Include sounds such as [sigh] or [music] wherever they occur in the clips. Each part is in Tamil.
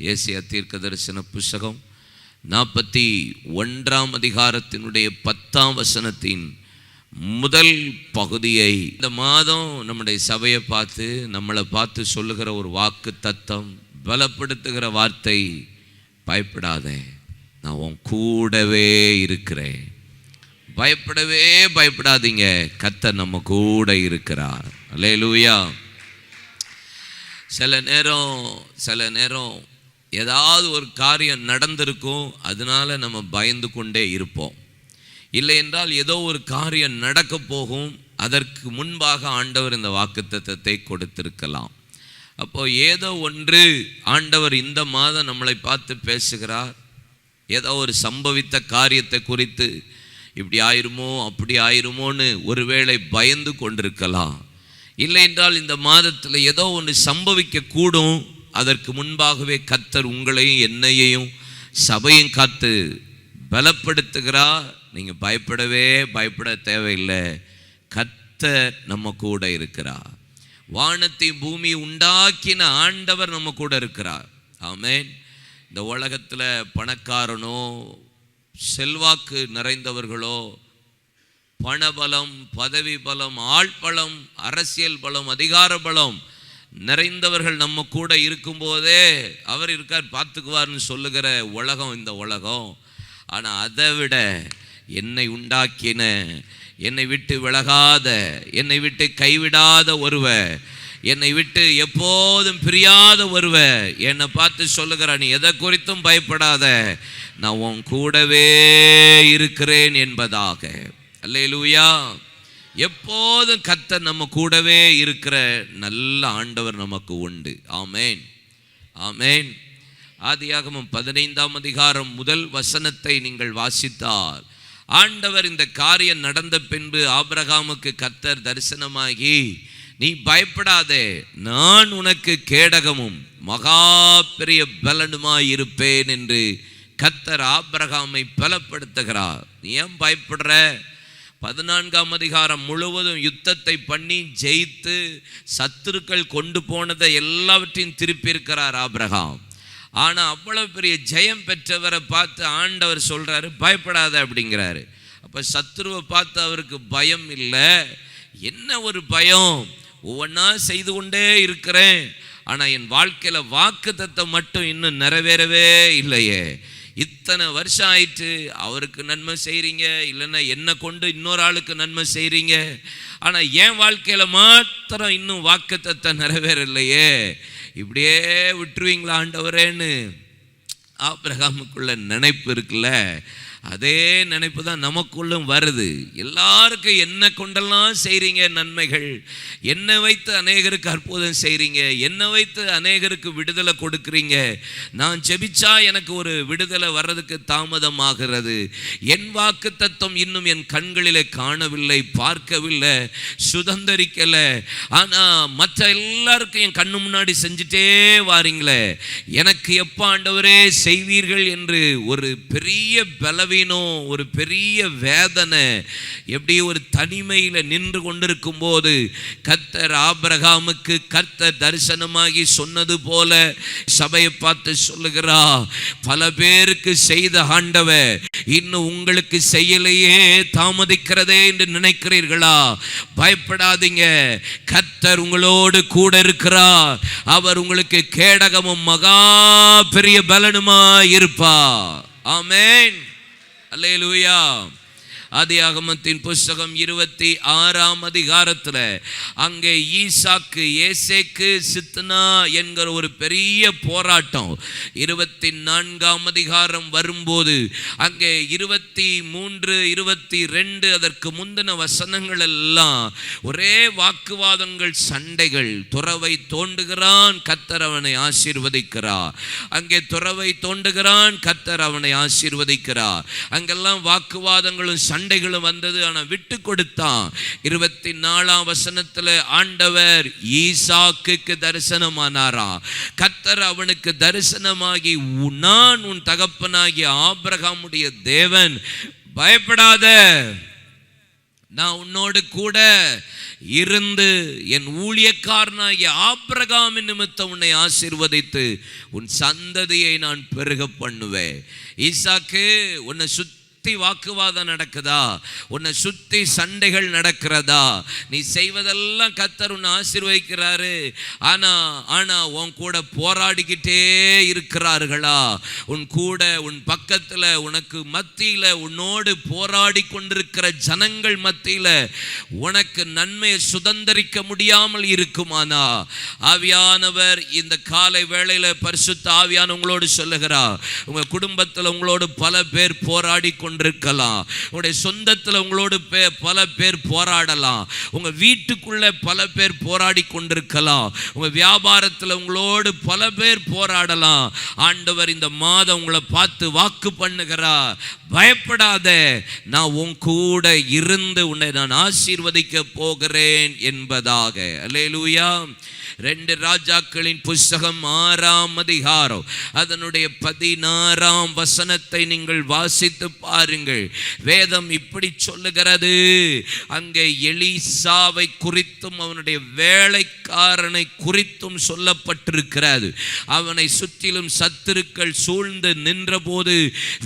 ஏசியா தீர்க்க தரிசன புஸ்தகம் நாற்பத்தி ஒன்றாம் அதிகாரத்தினுடைய பத்தாம் வசனத்தின் முதல் பகுதியை இந்த மாதம் நம்முடைய சபையை பார்த்து நம்மளை பார்த்து சொல்லுகிற ஒரு வாக்கு தத்தம் பலப்படுத்துகிற வார்த்தை பயப்படாதே. நான் உன் கூடவே இருக்கிறேன். பயப்படவே பயப்படாதீங்க. கத்த நம்ம கூட இருக்கிறார். அல்லேலூயா. சில நேரம் சில நேரம் ஏதாவது ஒரு காரியம் நடந்திருக்கும் அதனால நம்ம பயந்து கொண்டே இருப்போம். இல்லை என்றால் ஏதோ ஒரு காரியம் நடக்க போகும் அதற்கு முன்பாக ஆண்டவர் இந்த வாக்குத்தத்தை கொடுத்திருக்கலாம். அப்போ ஏதோ ஒன்று ஆண்டவர் இந்த மாதம் நம்மளை பார்த்து பேசுகிறார். ஏதோ ஒரு சம்பவித்த காரியத்தை குறித்து இப்படி ஆயிருமோ அப்படி ஆயிருமோன்னு ஒருவேளை பயந்து கொண்டிருக்கலாம். இல்லை என்றால் இந்த மாதத்தில் ஏதோ ஒன்று சம்பவிக்கக்கூடும். அதற்கு முன்பாகவே கத்தர் உங்களையும் என்னையையும் சபையும் காத்து பலப்படுத்துகிறா நீங்கள் பயப்படவே பயப்பட தேவையில்லை. கத்தர் நம்ம கூட இருக்கிறார். வானத்தை பூமி உண்டாக்கின ஆண்டவர் நம்ம கூட இருக்கிறார். ஆமேன். இந்த உலகத்தில் பணக்காரனோ செல்வாக்கு நிறைந்தவர்களோ பணபலம் பதவி பலம் ஆள் பலம் அரசியல் பலம் அதிகார பலம் நிறைந்தவர்கள் நம்ம கூட இருக்கும்போதே அவர் இருக்கார் பார்த்துக்குவார்னு சொல்லுகிற உலகம் இந்த உலகம். ஆனால் அதை விட என்னை உண்டாக்கின என்னை விட்டு விலகாத என்னை விட்டு கைவிடாத ஒருவர் என்னை விட்டு எப்போதும் பிரியாத ஒருவர் என்னை பார்த்து சொல்லுகிற நீ எதை குறித்தும் பயப்படாத நான் உன் கூடவே இருக்கிறேன் என்பதாக. அல்லையிலூயா எப்போதும் கத்தர் நம்ம கூடவே இருக்கிற நல்ல ஆண்டவர் நமக்கு உண்டு. ஆமேன். ஆமேன். ஆதியாகமும் பதினைந்தாம் அதிகாரம் முதல் வசனத்தை நீங்கள் வாசித்தால் ஆண்டவர் இந்த காரியம் நடந்த பின்பு ஆபிரகாமுக்கு கத்தர் தரிசனமாகி நீ பயப்படாதே நான் உனக்கு கேடகமும் மகா பெரிய பலனுமாய் இருப்பேன் என்று கத்தர் ஆபிரகாமை பலப்படுத்துகிறார். நீ ஏன் பயப்படுற? பதினான்காம் அதிகாரம் முழுவதும் யுத்தத்தை பண்ணி ஜெயித்து சத்துருக்கள் கொண்டு போனதை எல்லாவற்றையும் திருப்பியிருக்கிறார் ஆப்ரஹாம் ஆனால் அவ்வளோ பெரிய ஜெயம் பெற்றவரை பார்த்து ஆண்டவர் சொல்கிறாரு பயப்படாத அப்படிங்கிறாரு. அப்போ சத்ருவை பார்த்து அவருக்கு பயம் இல்லை. என்ன ஒரு பயம்? ஒவ்வொன்றா செய்து கொண்டே இருக்கிறேன். ஆனால் என் வாழ்க்கையில் வாக்கு தத்தம் மட்டும் இன்னும் நிறைவேறவே இல்லையே. இத்தனை வருஷம் ஆயிட்டு அவருக்கு நன்மை செய்கிறீங்க இல்லைன்னா என்னை கொண்டு இன்னொரு ஆளுக்கு நன்மை செய்கிறீங்க ஆனால் என் வாழ்க்கையில் மாத்திரம் இன்னும் வாக்குத்தத்தை நிறைவேறலையே. இப்படியே விட்டுருவீங்களா ஆண்டவரேன்னு? ஆப்ரஹாமுக்குள்ள நினைப்பு இருக்குல்ல. அதே நினைப்பு தான் நமக்குள்ளும் வருது. எல்லாருக்கும் என்ன கொண்டெல்லாம் செய்கிறீங்க நன்மைகள். என்னை வைத்து அநேகருக்கு அற்புதம் செய்கிறீங்க என்னை வைத்து அநேகருக்கு விடுதலை கொடுக்குறீங்க. நான் ஜெபிச்சா எனக்கு ஒரு விடுதலை வர்றதுக்கு தாமதமாகிறது. என் வாக்கு தத்துவம் இன்னும் என் கண்களிலே காணவில்லை பார்க்கவில்லை சுதந்திரிக்கலை. ஆனால் மற்ற எல்லாருக்கும் என் கண்ணு முன்னாடி செஞ்சுட்டே வாரீங்களே. எனக்கு எப்போ ஆண்டவரே செய்வீர்கள் என்று ஒரு பெரிய பலவீனம் ஒரு பெரிய வேதனை எப்படி ஒரு தனிமையில் நின்று கொண்டிருக்கும் போது கத்தர் ஆபிரகாமுக்கு கர்த்தர் தரிசனமாகி சொன்னது போல சபையை பார்த்து சொல்லுகிறா பல பேருக்கு செய்த ஆண்டவர் இன்னும் உங்களுக்கு செய்யலையே தாமதிக்கிறதே என்று நினைக்கிறீர்களா? பயப்படாதீங்க. கர்த்தர் உங்களோடு கூட இருக்கிறார். அவர் உங்களுக்கு கேடகமும் மகா பெரிய பலனுமா இருப்பா ஆமேன். அல்லேலூயா ஆதியாகமத்தின் புஸ்தகம் இருபத்தி ஆறாம் அதிகாரத்தில் அங்கே ஈசாக்கு ஏசேக்கு சித்னா என்கிற ஒரு பெரிய போராட்டம் இருபத்தி நான்காம் அதிகாரம் வரும்போது அங்கே இருபத்தி மூன்று இருபத்தி ரெண்டு அதற்கு முந்தின வசனங்கள் எல்லாம் ஒரே வாக்குவாதங்கள் சண்டைகள். துறவை தோண்டுகிறான் கத்தர் அவனை ஆசீர்வதிக்கிறார். அங்கே துறவை தோண்டுகிறான் கத்தர் அவனை ஆசீர்வதிக்கிறார். அங்கெல்லாம் வாக்குவாதங்களும் சண்டைகளும் வந்தது ஆனால் விட்டு கொடுத்தான். இருபத்தி நாலாம் வசனத்தில் ஆண்டவர் ஈசாக்கு தரிசனமானாரா? கத்தர் அவனுக்கு தரிசனமாகி நான் உன் தகப்பனாகிய ஆபிரகாமுடைய தேவன். பயப்படாத. நான் உன்னோடு கூட இருந்து என் ஊழியக்காரனாகிய ஆபிரகாமின் நிமித்தம் உன்னை ஆசீர்வதித்து உன் சந்ததியை நான் பெருக பண்ணுவேன். ஈசாக்கு உன்னை சுத்தி வாக்குவாதம் நடக்குதா? உன்னை சுத்தி சண்டைகள் நடக்கிறதா? நீ செய்வதெல்லாம் கத்தர் உன்னை ஆசீர்வதிக்கிறாரு. ஆனா ஆனா உன் கூட போராடிக்கிட்டே இருக்கிறார்களா? உன் கூட உன் பக்கத்துல உனக்கு மத்தியில உன்னோடு போராடி கொண்டிருக்கிற ஜனங்கள் மத்தியில உனக்கு நன்மையை சுதந்தரிக்க முடியாமல் இருக்குமானா? ஆவியானவர் இந்த காலை வேளையில பரிசுத்த ஆவியான உங்களோடு சொல்லுகிறார். உங்க குடும்பத்தில் உங்களோடு பல பேர் போராடி கொண்டு கொண்டிருக்கலாம். உங்களுடைய சொந்தத்தில் உங்களோடு பே- பல பேர் போராடலாம். உங்க வீட்டுக்குள்ள பல பேர் போராடி கொண்டிருக்கலாம். உங்க வியாபாரத்தில் உங்களோடு பல பேர் போராடலாம். ஆண்டவர் இந்த மாதம் உங்களை பார்த்து வாக்கு பண்ணுகிறார். பயப்படாத. நான் உன் கூட இருந்து உன்னை நான் ஆசீர்வதிக்க போகிறேன் என்பதாக. அல்லேலூயா. ரெண்டு ராஜாக்களின் புஸ்தகம் ஆறாம் அதிகாரம். அதனுடைய பதினாறாம் வசனத்தை நீங்கள் வாசித்து பாருங்கள். வேதம் இப்படி சொல்லுகிறது. அங்கே எலிசாவை குறித்தும் அவனுடைய வேலைக்காரனை குறித்தும் சொல்லப்பட்டிருக்கிறது. அவனை சுற்றிலும் சத்துருக்கள் சூழ்ந்து நின்றபோது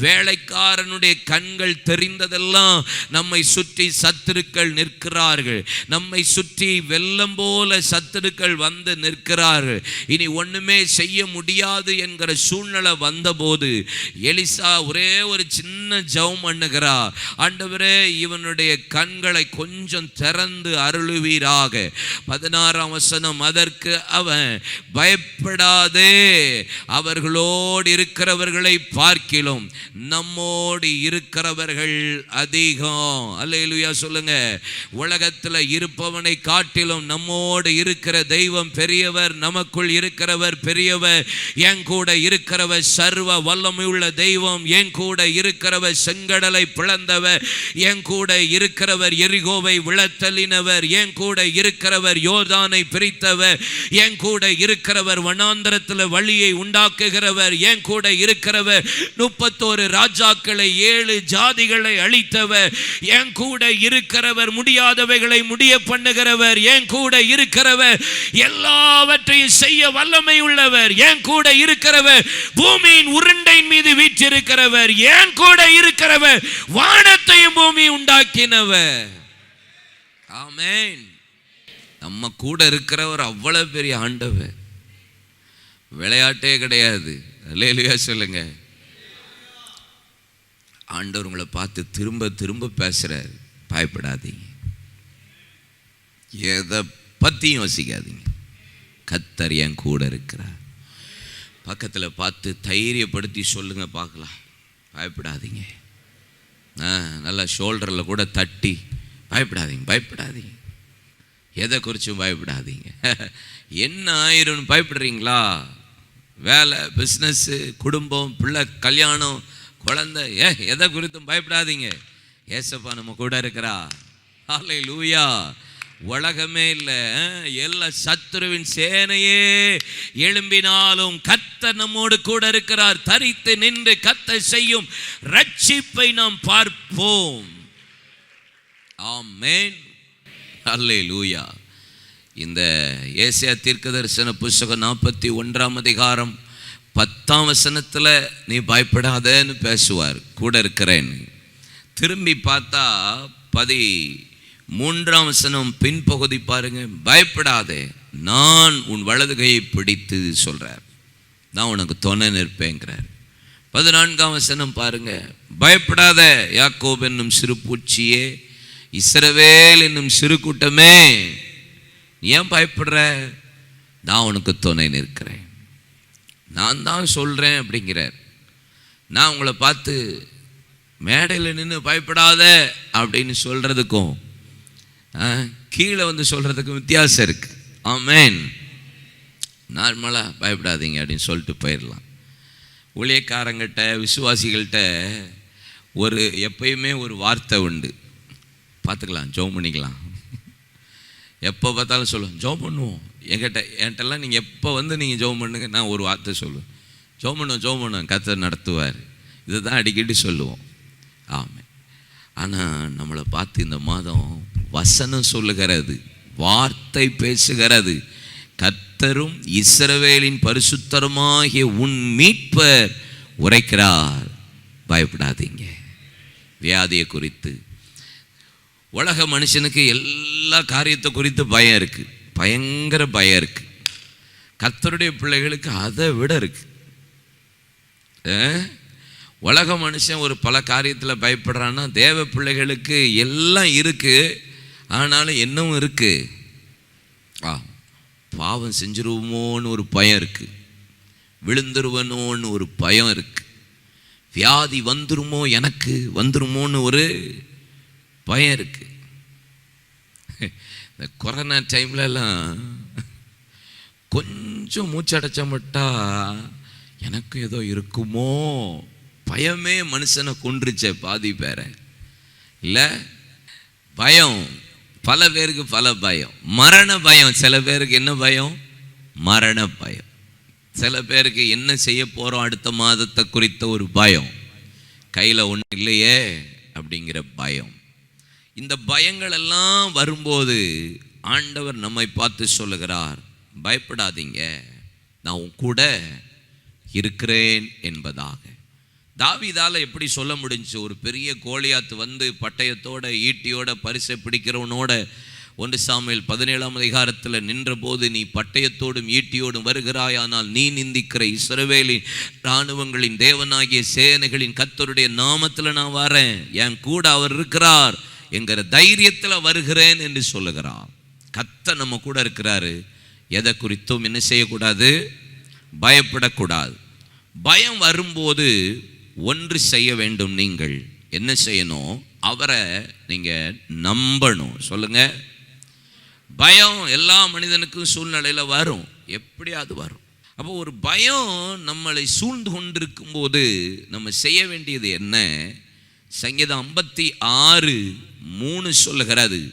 வேலைக்காரனுடைய கண்கள் தெரிந்ததெல்லாம் நம்மை சுற்றி சத்துருக்கள் நிற்கிறார்கள். நம்மை சுற்றி வெள்ளம் போல சத்துருக்கள் வந்து நிற்கிறார்கள் இனி ஒண்ணுமே செய்ய முடியாது என்கிற சூழ்நிலை வந்தபோது எலிசா ஒரே ஒரு சின்ன ஜவம் பண்ணுகிறா ஆண்டவரே இவனுடைய கண்களை கொஞ்சம் திறந்து அருளுவீராக. பதினாறாம் வசனம் அதற்கு அவன் பயப்படாதே அவர்களோடு இருக்கிறவர்களை பார்க்கிலும் நம்மோடு இருக்கிறவர்கள் அதிகம். அல்லேலூயா சொல்லுங்க. உலகத்தில் இருப்பவனை காட்டிலும் நம்மோடு இருக்கிற தெய்வம் பெரியவர் நமக்குள் இருக்கிறவர் பெரியவர் என் கூட இருக்கிறவர் சர்வ வல்லமையுள்ள தெய்வம் என் கூட இருக்கிறவர் செங்கடலை பிளந்தவர் என் கூட இருக்கிறவர் எரிகோவை விழத்தள்ளினவர் என் கூட இருக்கிறவர் யோர்தானை பிரித்தவர் என் கூட இருக்கிறவர் வனாந்திரத்தில் வழியை உண்டாக்குகிறவர் என் கூட இருக்கிறவர் முப்பத்தோரு ராஜாக்களை ஏழு ஜாதிகளை அழித்தவர் என் கூட இருக்கிறவர் முடியாதவைகளை முடிய பண்ணுகிறவர் என் கூட இருக்கிறவர் எல்லாவற்றையும் செய்ய வல்லமை உள்ளவர். என் கூட இருக்கிறவர் பூமியின் உருண்டையின் மீது வீற்றிருக்கிறவர். என் கூட இருக்கிறவர் வானத்தையும் பூமி உண்டாக்கினவர். ஆமேன். நம்ம கூட இருக்கிறவர் அவ்வளவு பெரிய ஆண்டவர். விளையாட்டே கிடையாது. அல்லேலூயா சொல்லுங்க. ஆண்டவர் உங்களை பார்த்து திரும்ப திரும்ப பேசுறாரு. பயப்படாதீங்க. எதை பற்றியும் யோசிக்காதீங்க. கத்தர் என் கூட இருக்கிறார். பக்கத்தில் பார்த்து தைரியப்படுத்தி சொல்லுங்கள் பார்க்கலாம். பயப்படாதீங்க. ஆ நல்லா ஷோல்டரில் கூட தட்டி. பயப்படாதீங்க பயப்படாதீங்க. எதை குறிச்சும் பயப்படாதீங்க. [laughs] என்ன ஆயிரும்னு பயப்படுறீங்களா? வேலை பிஸ்னஸ்ஸு குடும்பம் பிள்ளை கல்யாணம் குழந்தை ஏ எதை குறித்தும் பயப்படாதீங்க. ஏசப்பா நம்ம கூட இருக்கிறா ஹாலை லூயா உலகமே இல்லை எல்லா சத்துருவின் சேனையே. எழும்பினாலும் கத்த நம்மோடு கூட இருக்கிறார். தரித்து நின்று கத்த செய்யும் ரட்சிப்பை நாம் பார்ப்போம். ஆமேன். அல்லே லூயா இந்த ஏசியா தீர்க்க தரிசன புஸ்தகம் நாற்பத்தி ஒன்றாம் அதிகாரம் பத்தாம் வசனத்தில் நீ பயப்படாதேன்னு பேசுவார். கூட இருக்கிறேன்னு திரும்பி பார்த்தா பதி மூன்றாம் வசனம் பின்பகுதி பாருங்க பயப்படாதே நான் உன் வலது கையை பிடித்து சொல்கிறார் நான் உனக்கு துணை நிற்பேங்கிறார். பதினான்காம் வசனம் பாருங்க பயப்படாத யாக்கோப் என்னும் சிறு பூச்சியே இஸ்ரவேல் என்னும் சிறு கூட்டமே ஏன் பயப்படுற? நான் உனக்கு துணை நிற்கிறேன். நான் தான் சொல்கிறேன் அப்படிங்கிறார். நான் உங்களை பார்த்து மேடையில் நின்று பயப்படாத அப்படின்னு சொல்கிறதுக்கும் கீழே வந்து சொல்கிறதுக்கும் வித்தியாசம் இருக்குது ஆமேன். நார்மலாக பயப்படாதீங்க அப்படின்னு சொல்லிட்டு போயிடலாம் ஊழியக்காரங்கிட்ட விசுவாசிகள்கிட்ட ஒரு எப்பயுமே ஒரு வார்த்தை உண்டு. பார்த்துக்கலாம் ஜோம் பண்ணிக்கலாம். எப்போ பார்த்தாலும் சொல்லுவோம் ஜோம் பண்ணுவோம். என்கிட்ட என்கிட்டலாம் நீங்கள் எப்போ வந்து நீங்கள் ஜோம் பண்ணுங்க நான் ஒரு வார்த்தை சொல்லுவேன். ஜோம் பண்ணுவோம் ஜோம் பண்ணுவோம் கத்தை நடத்துவார். இதை தான் அடிக்கடி சொல்லுவோம். ஆமாம் ஆனால் நம்மளை பார்த்து இந்த மாதம் வசனம் சொல்லுகிறது வார்த்தை பேசுகிறது. கத்தரும் இஸ்ரவேலின் பரிசுத்தருமாகிய உன் மீட்பர் உரைக்கிறார். பயப்படாதீங்க. வியாதியை குறித்து. உலக மனுஷனுக்கு எல்லா காரியத்தை குறித்து பயம் இருக்குது பயங்கர பயம் இருக்குது கத்தருடைய பிள்ளைகளுக்கு அதை விட இருக்குது உலக மனுஷன் ஒரு பல காரியத்தில் பயப்படுறான்னா தேவ பிள்ளைகளுக்கு எல்லாம் இருக்குது ஆனாலும் என்னவும் இருக்குது ஆ பாவம் செஞ்சிருவோமோன்னு ஒரு பயம் இருக்குது விழுந்துருவனோன்னு ஒரு பயம் இருக்குது வியாதி வந்துருமோ எனக்கு? வந்துருமோன்னு ஒரு பயம் இருக்குது இந்த கொரோனா டைம்லலாம் கொஞ்சம் மூச்சடைச்ச மட்டா எனக்கு ஏதோ இருக்குமோ? பயமே மனுஷனை கொன்றுச்சே பாதி பேரை. இல்லை பயம். பல பேருக்கு பல பயம். மரண பயம். சில பேருக்கு என்ன பயம்? மரண பயம். சில பேருக்கு என்ன செய்ய போகிறோம் அடுத்த மாதத்தை குறித்த ஒரு பயம். கையில் ஒன்றும் இல்லையே அப்படிங்கிற பயம். இந்த பயங்கள் எல்லாம் வரும்போது ஆண்டவர் நம்மை பார்த்து சொல்லுகிறார் பயப்படாதீங்க. நான் உன் கூட இருக்கிறேன் என்பதாக. தாவிதால் எப்படி சொல்ல முடிஞ்சு? ஒரு பெரிய கோழியாத்து வந்து பட்டயத்தோட ஈட்டியோட பரிசை பிடிக்கிறவனோட ஒன்று சாமியில் பதினேழாம் அதிகாரத்தில் நின்றபோது நீ பட்டயத்தோடும் ஈட்டியோடும் வருகிறாய். ஆனால் நீ நிந்திக்கிற இஸ்ரவேலின் இராணுவங்களின் தேவனாகிய சேனைகளின் கத்தருடைய நாமத்தில் நான் வரேன். என் கூட அவர் இருக்கிறார். என்கிற தைரியத்தில் வருகிறேன் என்று சொல்லுகிறார் கத்த நம்ம கூட இருக்கிறாரு. எதை குறித்தும் என்ன செய்யக்கூடாது? பயப்படக்கூடாது. பயம் வரும்போது ஒன்று செய்ய வேண்டும் நீங்கள். என்ன செய்யணும்? அவரை நீங்கள் நம்பணும். சொல்லுங்கள் பயம் எல்லா மனிதனுக்கும் சூழ்நிலையில் வரும். எப்படியாவது வரும். அப்போ ஒரு பயம் நம்மளை சூழ்ந்து கொண்டிருக்கும் போது நம்ம செய்ய வேண்டியது என்ன? சங்கீதம் ஐம்பத்தி ஆறு மூணு சொல்லுகிறது.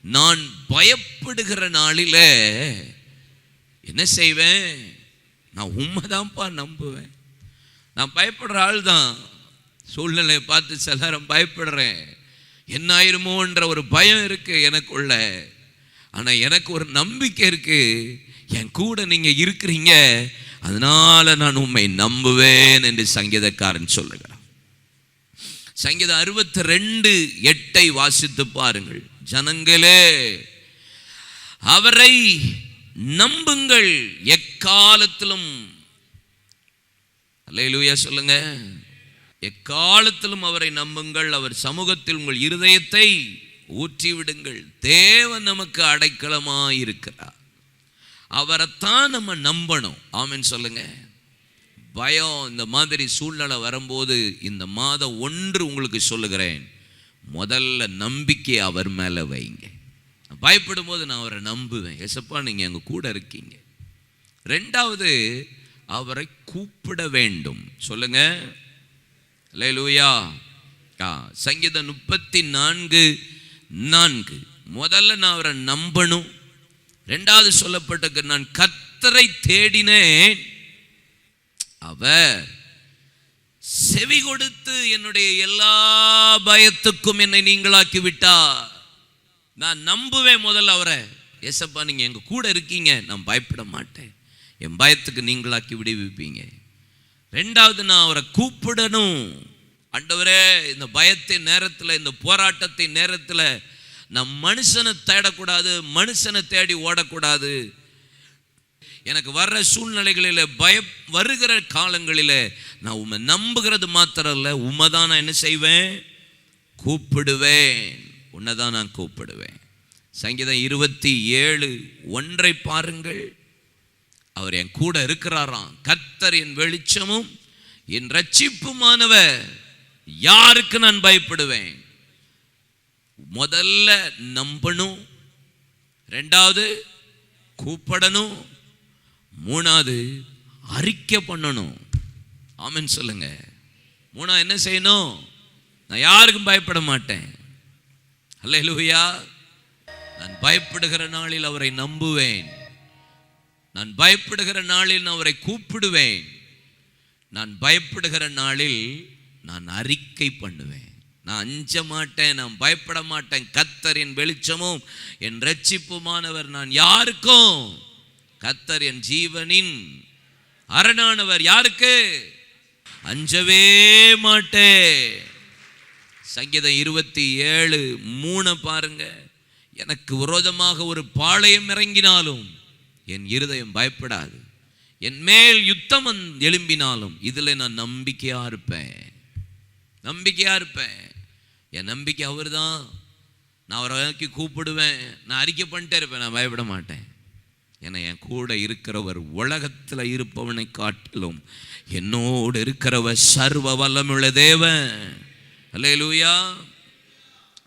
நான் பயப்படுகிற நாளில் என்ன செய்வேன்? நான் உண்மைதான்ப்பா நம்புவேன். நான் பயப்படுற ஆள் தான் சூழ்நிலையை பார்த்து சில நேரம் பயப்படுறேன். என்ன ஆயிருமோன்ற ஒரு பயம் இருக்கு எனக்குள்ள. ஆனால் எனக்கு ஒரு நம்பிக்கை இருக்கு. என் கூட நீங்க இருக்கிறீங்க. அதனால நான் உண்மை நம்புவேன் என்று சங்கீதக்காரன் சொல்லுகிறான். சங்கீதம் அறுபத்தி ரெண்டு எட்டை வாசித்து பாருங்கள். ஜனங்களே அவரை நம்புங்கள். எக்காலத்திலும் லூயா சொல்லுங்க. எக்காலத்திலும் அவரை நம்புங்கள் அவர் சமூகத்தில் உங்கள் இருதயத்தை ஊற்றிவிடுங்கள். தேவன் நமக்கு அடைக்கலமாக இருக்கிறார் அவரைத்தான் நம்ம நம்பணும். ஆமின்னு சொல்லுங்க. பயம் இந்த மாதிரி சூழ்நிலை வரும்போது இந்த மாதம் ஒன்று உங்களுக்கு சொல்லுகிறேன். முதல்ல நம்பிக்கை அவர் மேலே வைங்க. பயப்படும் போது நான் அவரை நம்புவேன். எசப்பா நீங்கள் எங்கள் கூட இருக்கீங்க. ரெண்டாவது அவரை கூப்பிட வேண்டும். சொல்லுங்க. லேலூயா சங்கீதம் முப்பத்தி நான்கு நான்கு. முதல்ல நான் அவரை நம்பணும். ரெண்டாவது சொல்லப்பட்ட நான் கத்தரை தேடினேன். அவர் செவி கொடுத்து என்னுடைய எல்லா பயத்துக்கும் என்னை நீங்களாக்கி விட்டார் நான் நம்புவேன் முதல்ல அவரை. ஏசப்பா நீங்க எங்க கூட இருக்கீங்க நான் பயப்பட மாட்டேன். என் பயத்துக்கு நீங்களாக்கி விடுவிப்பீங்க. ரெண்டாவது நான் அவரை கூப்பிடணும். அண்டவரே இந்த பயத்தை நேரத்தில் இந்த போராட்டத்தின் நேரத்தில் நான் மனுஷனை தேடக்கூடாது மனுஷனை தேடி ஓடக்கூடாது. எனக்கு வர்ற சூழ்நிலைகளில் பய வருகிற காலங்களில் நான் உண்மை நம்புகிறது மாத்திரம் இல்லை உண்மை தான் நான் என்ன செய்வேன்? கூப்பிடுவேன். உன்னை தான் நான் கூப்பிடுவேன். சங்கீதம் இருபத்தி ஏழு ஒன்றை பாருங்கள். அவர் என் கூட இருக்கிறாராம். கர்த்தர் என் வெளிச்சமும் என் ரட்சிப்புமானவர் யாருக்கு நான் பயப்படுவேன்? முதல்ல நம்பணும். ரெண்டாவது கூப்பிடணும். மூணாவது அறிக்கை பண்ணணும். ஆமென் சொல்லுங்க. மூணா என்ன செய்யணும்? நான் யாருக்கும் பயப்பட மாட்டேன். அல்ல அல்லேலூயா நான் பயப்படுகிற நாளில் அவரை நம்புவேன். நான் பயப்படுகிற நாளில் நான் அவரை கூப்பிடுவேன். நான் பயப்படுகிற நாளில் நான் அறிக்கை பண்ணுவேன். நான் அஞ்ச மாட்டேன் நான் பயப்பட மாட்டேன். கத்தர் என் வெளிச்சமும் என் ரட்சிப்புமானவர் நான் யாருக்கும்? கத்தர் என் ஜீவனின் அரணானவர் யாருக்கு? அஞ்சவே மாட்டேன். சங்கீதம் இருபத்தி ஏழு மூணை பாருங்க. எனக்கு விரோதமாக ஒரு பாளையம் இறங்கினாலும் என் இருதயம் பயப்படாது. என் மேல் யுத்தம் எழும்பினாலும் இதில் நான் நம்பிக்கையாக இருப்பேன். நம்பிக்கையாக இருப்பேன். என் நம்பிக்கை அவர்தான். நான் அவரை நோக்கி கூப்பிடுவேன். நான் அறிக்கை பண்ணிட்டே இருப்பேன். நான் பயப்பட மாட்டேன். ஏன்னா என் கூட இருக்கிறவர் உலகத்தில் இருப்பவனை காட்டிலும் என்னோடு இருக்கிறவர் சர்வ வல்லமுள்ள தேவன். அல்லேலூயா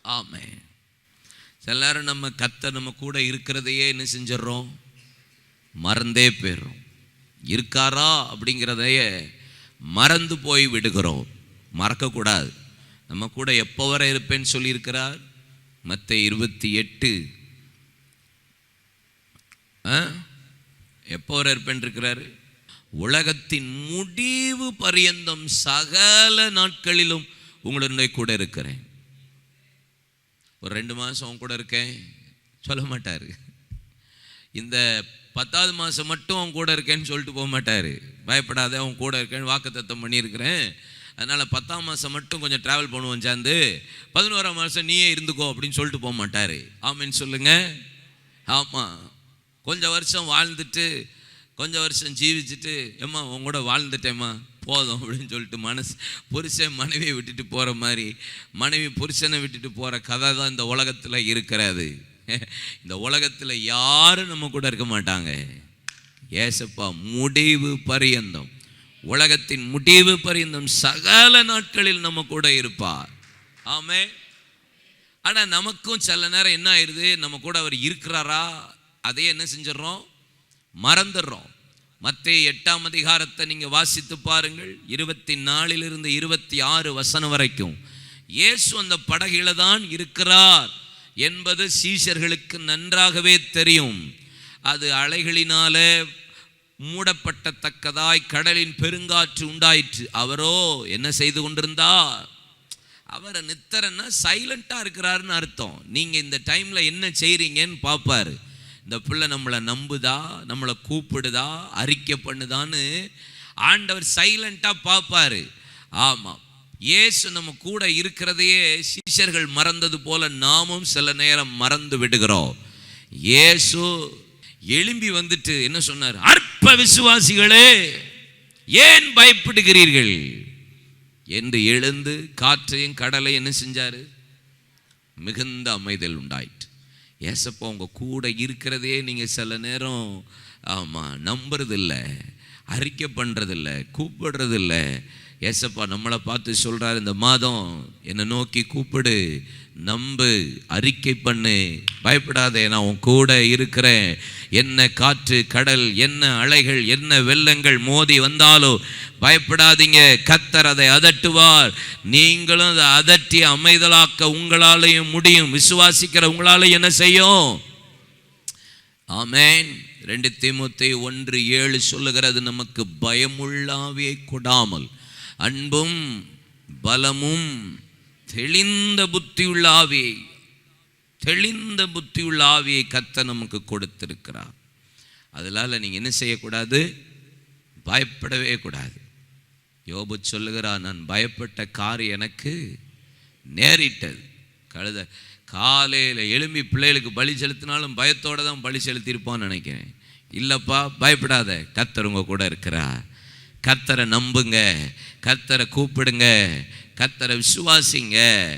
ஆமே சில நேரம் நம்ம கத்த நம்ம கூட இருக்கிறதையே என்ன செஞ்சிடறோம்? மறந்தே போயிடுறோம். இருக்காரா அப்படிங்கிறதையே மறந்து போய் விடுகிறோம். மறக்கக்கூடாது. நம்ம கூட எப்போ வரை இருப்பேன்னு சொல்லியிருக்கிறார்? மற்ற இருபத்தி எட்டு. ஆ? எப்போ வரை இருப்பேன் இருக்கிறாரு உலகத்தின் முடிவு பரியந்தம் சகல நாட்களிலும் உங்களுடைய கூட இருக்கிறேன். ஒரு ரெண்டு மாதம் கூட இருக்கேன். சொல்ல மாட்டார். இந்த பத்தாவது மாதம் மட்டும் அவன் கூட இருக்கேன்னு சொல்லிட்டு போக மாட்டார். பயப்படாத அவன் கூட இருக்கேன்னு வாக்குத்தத்தம் பண்ணியிருக்கிறேன். அதனால் பத்தாம் மாதம் மட்டும் கொஞ்சம் ட்ராவல் பண்ணுவோம் சேர்ந்து பதினோராம் மாதம் நீயே இருந்துக்கோ அப்படின்னு சொல்லிட்டு போக மாட்டார். ஆமின்னு சொல்லுங்கள் ஆமாம் கொஞ்சம் வருஷம் வாழ்ந்துட்டு கொஞ்சம் வருஷம் ஜீவிச்சுட்டு ஏம்மா உன் கூட வாழ்ந்துட்டேம்மா போதும் அப்படின்னு சொல்லிட்டு மனசு புருஷன் மனைவியை விட்டுட்டு போகிற மாதிரி மனைவி புருஷனை விட்டுட்டு போகிற கதை தான் இந்த உலகத்தில் இருக்கிறது. இந்த உலகத்தில் யாரும் நம்ம கூட இருக்க மாட்டாங்க. ஏசப்பா முடிவு பரியந்தம். உலகத்தின் முடிவு பரியந்தம் சகல நாட்களில் நம்ம கூட இருப்பார். ஆமே ஆனால் நமக்கும் சில நேரம் என்ன ஆயிடுது நம்ம கூட அவர் இருக்கிறாரா? அதையே என்ன செஞ்சிடறோம்? மறந்துடுறோம். மற்ற எட்டாம் அதிகாரத்தை நீங்கள் வாசித்து பாருங்கள். இருபத்தி நாலிலிருந்து இருபத்தி ஆறு வசனம் வரைக்கும். இயேசு அந்த படகில தான் இருக்கிறார். என்பது சீஷர்களுக்கு நன்றாகவே தெரியும். அது அலைகளினால மூடப்பட்டத்தக்கதாய் கடலின் பெருங்காற்று உண்டாயிற்று. அவரோ என்ன செய்து கொண்டிருந்தார்? அவரை நித்தரன்னா சைலண்ட்டாக இருக்கிறாருன்னு அர்த்தம். நீங்கள் இந்த டைமில் என்ன செய்கிறீங்கன்னு பார்ப்பாரு. இந்த பிள்ளை நம்மளை நம்புதா? நம்மளை கூப்பிடுதா? அறிக்கை பண்ணுதான்னு ஆண்டவர் சைலண்ட்டாக பார்ப்பாரு. ஆமாம் இயேசு நம்ம கூட இருக்கிறதையே சீஷர்கள் மறந்தது போல நாமும் சில நேரம் மறந்து விடுகிறோம். இயேசு எழும்பி வந்துட்டு என்ன சொன்னார்? அற்ப விசுவாசிகளே ஏன் பயப்படுகிறீர்கள்? என்று எழுந்து காற்றையும் கடலையும் என்ன செஞ்சாரு? மிகுந்த அமைதல் உண்டாயிற்று. ஏசப்பா உங்க கூட இருக்கிறதே நீங்க சில நேரம் ஆமா நம்புறதில்ல அறிக்கை பண்ணுறதில்ல கூப்பிடுறதில்லை ஏசப்பா நம்மளை பார்த்து சொல்கிறார் இந்த மாதம் என்னை நோக்கி கூப்பிடு நம்பு அறிக்கை பண்ணு. பயப்படாதே நான் உன் கூட இருக்கிறேன். என்ன காற்று கடல் என்ன அலைகள் என்ன வெள்ளங்கள் மோதி வந்தாலும் பயப்படாதீங்க. கத்தர் அதை அதட்டுவார். நீங்களும் அதை அதட்டி அமைதலாக்க உங்களாலையும் முடியும். விசுவாசிக்கிற உங்களாலையும் என்ன செய்யும்? ஆமேன். ரெண்டு திமுத்தை ஒன்று ஏழு சொல்லுகிறது நமக்கு பயமுள்ளாவே கொடாமல் அன்பும் பலமும் தெளிந்த புத்தியுள்ள ஆவியை தெளிந்த புத்தியுள்ள ஆவியை கத்த நமக்கு கொடுத்திருக்கிறார். அதனால நீங்கள் என்ன செய்யக்கூடாது? பயப்படவே கூடாது. யோபு சொல்லுகிறா நான் பயப்பட்ட கார் எனக்கு நேரிட்டது. கழுத காலையில் எழும்பி பிள்ளைகளுக்கு பலி செலுத்தினாலும் பயத்தோடு தான் பலி செலுத்தியிருப்பான்னு நினைக்கிறேன். இல்லைப்பா பயப்படாத கத்தருங்க கூட இருக்கிறா கத்தரை நம்புங்க கத்தரை கூப்பிடுங்க கத்தரை விசுவாசிங்க.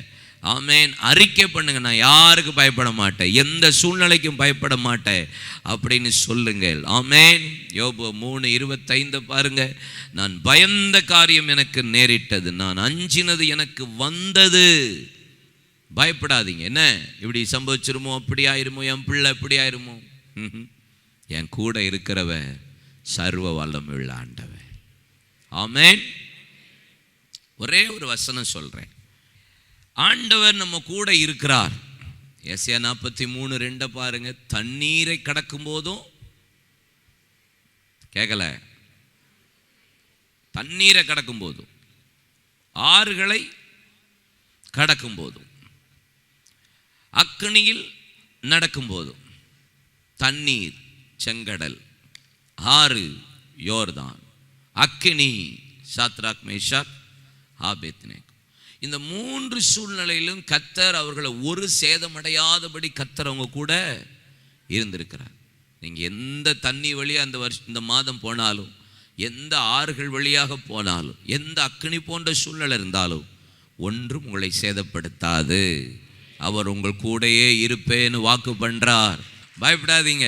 ஆமேன். அறிக்கை பண்ணுங்க. நான் யாருக்கு பயப்பட மாட்டேன்? எந்த சூழ்நிலைக்கும் பயப்பட மாட்டேன் அப்படின்னு சொல்லுங்கள். ஆமேன். யோபு மூணு இருபத்தைந்து பாருங்க. நான் பயந்த காரியம் எனக்கு நேரிட்டது. நான் அஞ்சினது எனக்கு வந்தது. பயப்படாதீங்க. என்ன? இப்படி சம்பவிச்சிருமோ? அப்படி ஆயிருமோ? என் பிள்ளை இப்படி ஆயிருமோ? [laughs] என் கூட இருக்கிறவ சர்வ வல்லமுள்ள ஆண்டவன். ஆமேன். ஒரே ஒரு வசனம் சொல்றேன். ஆண்டவர் நம்ம கூட இருக்கிறார். எஸ்ஏ நாற்பத்தி மூணு ரெண்டை பாருங்க. தண்ணீரை கடக்கும் போதும் கேட்கல தண்ணீரை கடக்கும் போதும் ஆறுகளை கடக்கும் போதும் அக்னியில் நடக்கும் போதும் தண்ணீர் செங்கடல் ஆறு யோர்தான். அக்கினி சாத்ராக் மேஷாக் ஆபேத்னேக். இந்த மூன்று சூழ்நிலையிலும் கத்தர் அவர்களை ஒரு சேதமடையாதபடி கத்தர் அவங்க கூட இருந்திருக்கிறார். நீங்கள் எந்த தண்ணி வழியாக அந்த வருஷம் இந்த மாதம் போனாலும் எந்த ஆறுகள் வழியாக போனாலும் எந்த அக்கினி போன்ற சூழ்நிலை இருந்தாலும் ஒன்றும் உங்களை சேதப்படுத்தாது. அவர் உங்கள் கூடயே இருப்பேன்னு வாக்கு பண்ணுறார் பயப்படாதீங்க.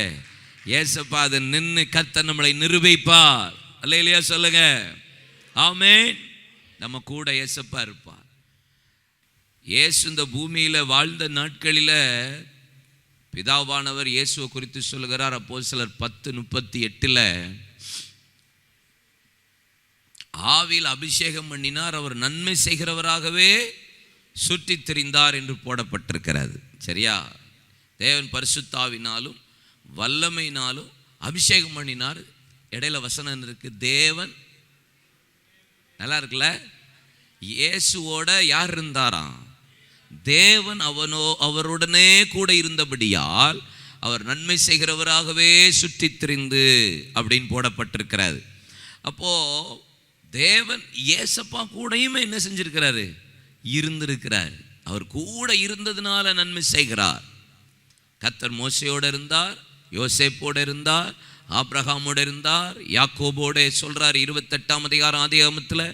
ஏசப்பா அது நின்று கத்த நம்மளை நிரூபிப்பார். அல்ல இல்லையா சொல்லுங்க. ஆமே நம்ம கூட ஏசப்பா இருப்பார். இயேசு இந்த பூமியில வாழ்ந்த நாட்களில பிதாவானவர் இயேசுவை குறித்து சொல்லுகிறார். அப்போ சிலர் பத்து முப்பத்தி எட்டுல ஆவியில் அபிஷேகம் பண்ணினார். அவர் நன்மை செய்கிறவராகவே சுற்றி திரிந்தார் என்று போடப்பட்டிருக்கிறது. சரியா? தேவன் பரிசுத்தாவினாலும் வல்லமையினாலும் அபிஷேகம் பண்ணினார். இடையில வசனம் இருக்கு தேவன் நல்லா இருக்குல்ல? இயேசுவோட யார் இருந்தாராம்? தேவன் அவனோ அவருடனே கூட இருந்தபடியால் அவர் நன்மை செய்கிறவராகவே சுற்றித் திரிந்து அப்படின்னு போடப்பட்டிருக்கிறாரு. அப்போ தேவன் ஏசப்பா கூடயுமே என்ன செஞ்சிருக்கிறாரு? இருந்திருக்கிறார். அவர் கூட இருந்ததுனால நன்மை செய்கிறார். கத்தர் மோசையோடு இருந்தார் யோசேப்போடு இருந்தார் ஆப்ரஹாமோட இருந்தார் யாக்கோபோட சொல்கிறார் இருபத்தெட்டாம் அதிகாரம் ஆதிகாமத்தில்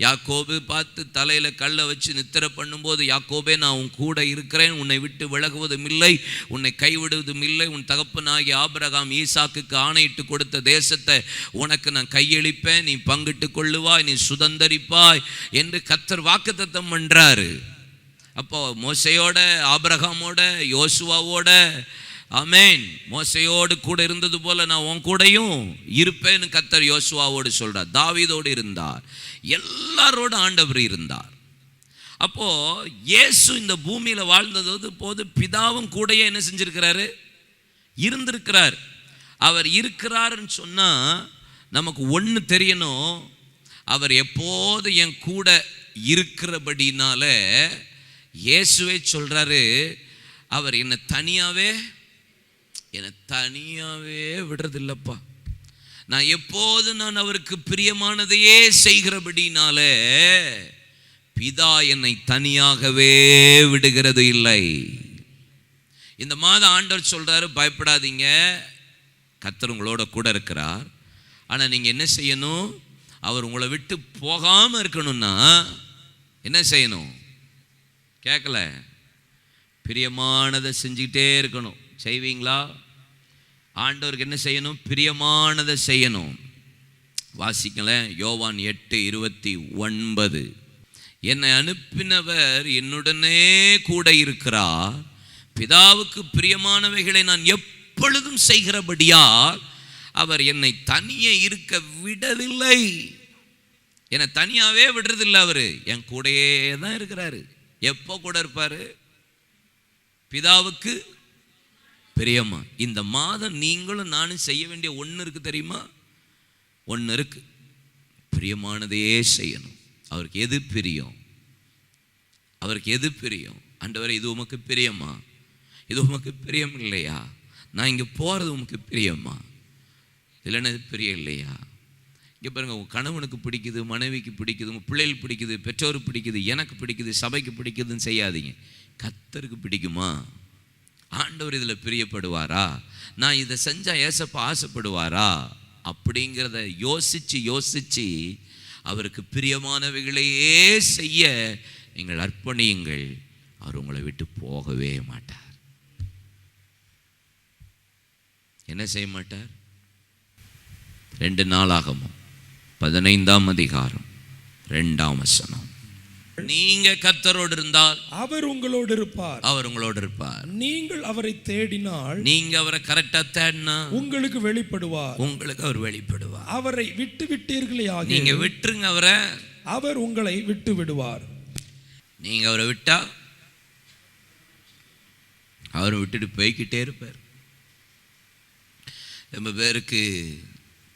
யாக்கோபு பார்த்து தலையில் கல்லை வச்சு நித்திர பண்ணும்போது யாக்கோபே நான் உன் கூட இருக்கிறேன் உன்னை விட்டு விலகுவதும் இல்லை உன்னை கைவிடுவதும் இல்லை உன் தகப்பனாகி ஆபிரகாம் ஈசாக்குக்கு ஆணையிட்டு கொடுத்த தேசத்தை உனக்கு நான் கையளிப்பேன் நீ பங்கிட்டு கொள்ளுவாய் நீ சுதந்தரிப்பாய் என்று கத்தர் வாக்குத்தத்தம் பண்ணுறாரு அப்போ மோசையோட ஆபிரகாமோட யோசுவாவோட அமேன் மோசையோடு கூட இருந்தது போல நான் உன் கூடயும் இருப்பேன்னு கத்தர் யோசுவாவோடு சொல்றார். தாவீதோடு இருந்தார். எல்லாரோட ஆண்டவர் இருந்தார். அப்போ இயேசு இந்த பூமியில் வாழ்ந்தது போது பிதாவும் கூடயே என்ன செஞ்சிருக்கிறாரு? இருந்திருக்கிறார். அவர் இருக்கிறாருன்னு சொன்னால் நமக்கு ஒன்று தெரியணும். அவர் எப்போது என் கூட இருக்கிறபடினால இயேசுவே சொல்கிறாரு அவர் என்னை தனியாகவே என்னை தனியாகவே விடுறதில்லப்பா. நான் எப்போது நான் அவருக்கு பிரியமானதையே செய்கிறபடினால பிதா என்னை தனியாகவே விடுகிறது இல்லை. இந்த மாதம் ஆண்டவர் சொல்கிறாரு பயப்படாதீங்க. கத்தர் உங்களோட கூட இருக்கிறார். ஆனால் நீங்கள் என்ன செய்யணும்? அவர் உங்களை விட்டு போகாமல் இருக்கணும்னா என்ன செய்யணும்? கேட்கல பிரியமானதை செஞ்சுக்கிட்டே இருக்கணும். செய்வீங்களா? ஆண்டவருக்கு என்ன செய்யணும்? பிரியமானதை செய்யணும். வாசிக்கல யோவான் எட்டு இருபத்தி ஒன்பது. என்னை அனுப்பினவர் என்னுடனே கூட இருக்கிறார். பிதாவுக்கு பிரியமானவைகளை நான் எப்பொழுதும் செய்கிறபடியால் அவர் என்னை தனியே இருக்க விடவில்லை. என்னை தனியாகவே விடுறதில்லை அவர். என் கூடயே தான் இருக்கிறாரு. எப்போ கூட இருப்பார்? பிதாவுக்கு பிரியமா இந்த மாதம் நீங்களும் நானும் செய்ய வேண்டிய ஒன்று இருக்கு தெரியுமா? ஒன்று இருக்கு. பிரியமானதையே செய்யணும். அவருக்கு எது பிரியம்? அவருக்கு எது பிரியம்? அண்டவரை இது உமக்கு பிரியமா? இது உமக்கு பிரியம் இல்லையா? நான் இங்கே போகிறது உமக்கு பிரியமா? இல்லைன்னா இது பிரியம் இல்லையா? இங்கே பாருங்க உங்கள் கணவனுக்கு பிடிக்குது மனைவிக்கு பிடிக்குது உங்கள் பிள்ளைகள் பிடிக்குது பெற்றோருக்கு பிடிக்குது எனக்கு பிடிக்குது சபைக்கு பிடிக்குதுன்னு செய்யாதீங்க. கத்தருக்கு பிடிக்குமா? ஆண்டவர் இதில் பிரியப்படுவாரா? நான் இதை செஞ்சால் ஏசப்பா ஆசைப்படுவாரா? அப்படிங்கிறத யோசித்து யோசித்து அவருக்கு பிரியமானவைகளையே செய்ய நீங்கள் அர்ப்பணியுங்கள். அவர் உங்களை விட்டு போகவே மாட்டார். என்ன செய்ய மாட்டார்? ரெண்டு நாளாகமும் பதினைந்தாம் அதிகாரம் ரெண்டாம் வசனம். நீங்க கர்த்தரோடு இருந்தால் அவர் உங்களோடு இருப்பார் அவர் உங்களோடு இருப்பார் நீங்கள் அவரை தேடினால் நீங்க அவரை கரெக்டா தேடினா உங்களுக்கு வெளிப்படுவார். உங்களுக்கு அவர் வெளிப்படுவார். அவரை விட்டு விட்டீர்களே ஆகிய நீங்க விட்டுருங்க அவரை. அவர் உங்களை விட்டு விடுவார். நீங்க அவரை விட்டா அவரை விட்டுட்டு போய்க்கிட்டே இருப்பார். ரொம்ப பேருக்கு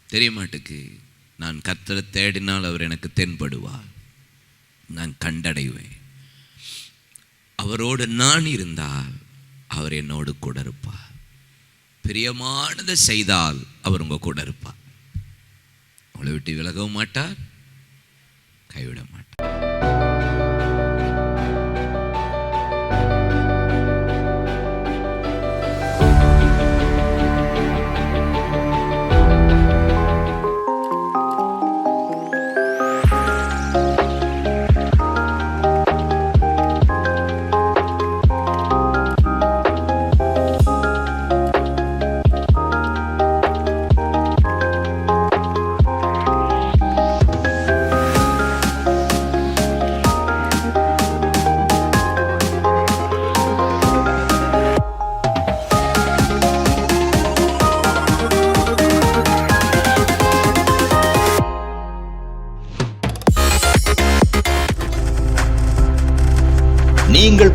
தெரிய மாட்டுக்கு. நான் கர்த்தரை தேடினால் அவர் எனக்கு தென்படுவார். நான் கண்டடைவேன். அவரோடு நான் இருந்தால் அவர் என்னோடு கூட இருப்பார். பிரியமானதை செய்தால் அவர் உங்க கூட இருப்பார். உங்களை விட்டு விலகவும் மாட்டார் கைவிட மாட்டார்.